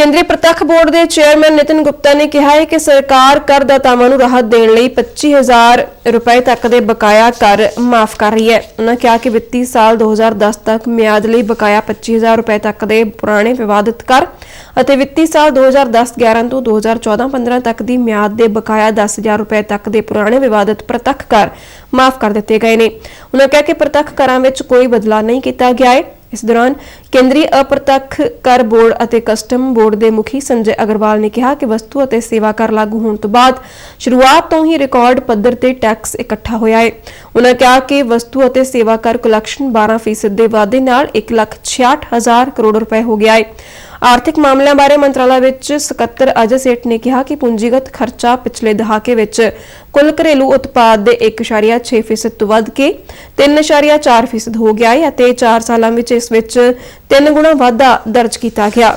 ਕੇਂਦਰੀ ਪ੍ਰਤੱਖ ਬੋਰਡ ਦੇ ਚੇਅਰਮੈਨ ਨਿਤਿਨ ਗੁਪਤਾ ਨੇ ਕਿਹਾ ਹੈ ਕਿ ਸਰਕਾਰ ਕਰਦਾਤਾਵਾਂ ਨੂੰ ਰਾਹਤ ਦੇਣ ਲਈ 25000 ਰੁਪਏ ਤੱਕ ਦੇ ਬਕਾਇਆ ਕਰ ਮਾਫ ਕਰ ਰਹੀ ਹੈ। ਉਹਨਾਂ ਕਿਹਾ ਕਿ ਵਿੱਤੀ ਸਾਲ 2010 ਤੱਕ ਮਿਆਦ ਲਈ ਬਕਾਇਆ 25000 ਰੁਪਏ ਤੱਕ ਦੇ ਪੁਰਾਣੇ ਵਿਵਾਦਿਤ ਕਰ ਅਤੇ ਵਿੱਤੀ ਸਾਲ 2010-11 ਤੋਂ 2014-15 ਤੱਕ ਦੀ ਮਿਆਦ ਦੇ ਬਕਾਇਆ 10000 ਰੁਪਏ ਤੱਕ ਦੇ ਪੁਰਾਣੇ ਵਿਵਾਦਿਤ ਪ੍ਰਤੱਖ ਕਰ ਮਾਫ ਕਰ ਦਿੱਤੇ ਗਏ ਨੇ। ਉਹਨਾਂ ਕਿਹਾ ਕਿ ਪ੍ਰਤੱਖ ਕਰਾਂ ਵਿੱਚ ਕੋਈ ਬਦਲਾਅ ਨਹੀਂ ਕੀਤਾ ਗਿਆ ਹੈ। ਇਸ ਦੌਰਾਨ ਕੇਂਦਰੀ ਅਪ੍ਰਤੱਖ ਕਰ ਬੋਰਡ ਅਤੇ ਕਸਟਮ ਬੋਰਡ ਦੇ ਮੁਖੀ ਸੰਜੇ ਅਗਰਵਾਲ ਨੇ ਕਿਹਾ ਕਿ ਵਸਤੂ ਅਤੇ ਸੇਵਾ ਕਰ ਲਾਗੂ ਹੋਣ ਤੋਂ ਬਾਅਦ ਸ਼ੁਰੂਆਤ ਤੋਂ ਹੀ ਰਿਕਾਰਡ ਪੱਧਰ ਤੇ ਟੈਕਸ ਇਕੱਠਾ ਹੋਇਆ ਹੈ। ਉਹਨਾਂ ਕਿਹਾ ਕਿ ਵਸਤੂ ਅਤੇ ਸੇਵਾ ਕਰ ਕਲੈਕਸ਼ਨ 12% ਦੇ ਵਾਧੇ ਨਾਲ 166000 ਕਰੋੜ ਰੁਪਏ ਹੋ ਗਿਆ ਹੈ। ਆਰਥਿਕ ਮਾਮਲਿਆਂ ਬਾਰੇ ਮੰਤਰਾਲਾ ਵਿੱਚ ਸਕੱਤਰ ਅਜੇ ਸੇਠ ਨੇ ਕਿਹਾ ਕਿ ਪੂੰਜੀਗਤ ਖਰਚਾ ਪਿਛਲੇ ਦਹਾਕੇ ਵਿੱਚ ਕੁੱਲ ਘਰੇਲੂ ਉਤਪਾਦ ਦੇ 1.6% ਤੋਂ ਵੱਧ ਕੇ 3.4% ਹੋ ਗਿਆ ਹੈ ਅਤੇ 4 ਸਾਲਾਂ ਵਿੱਚ ਇਸ ਵਿੱਚ 3 ਗੁਣਾ ਵਾਧਾ ਦਰਜ ਕੀਤਾ ਗਿਆ।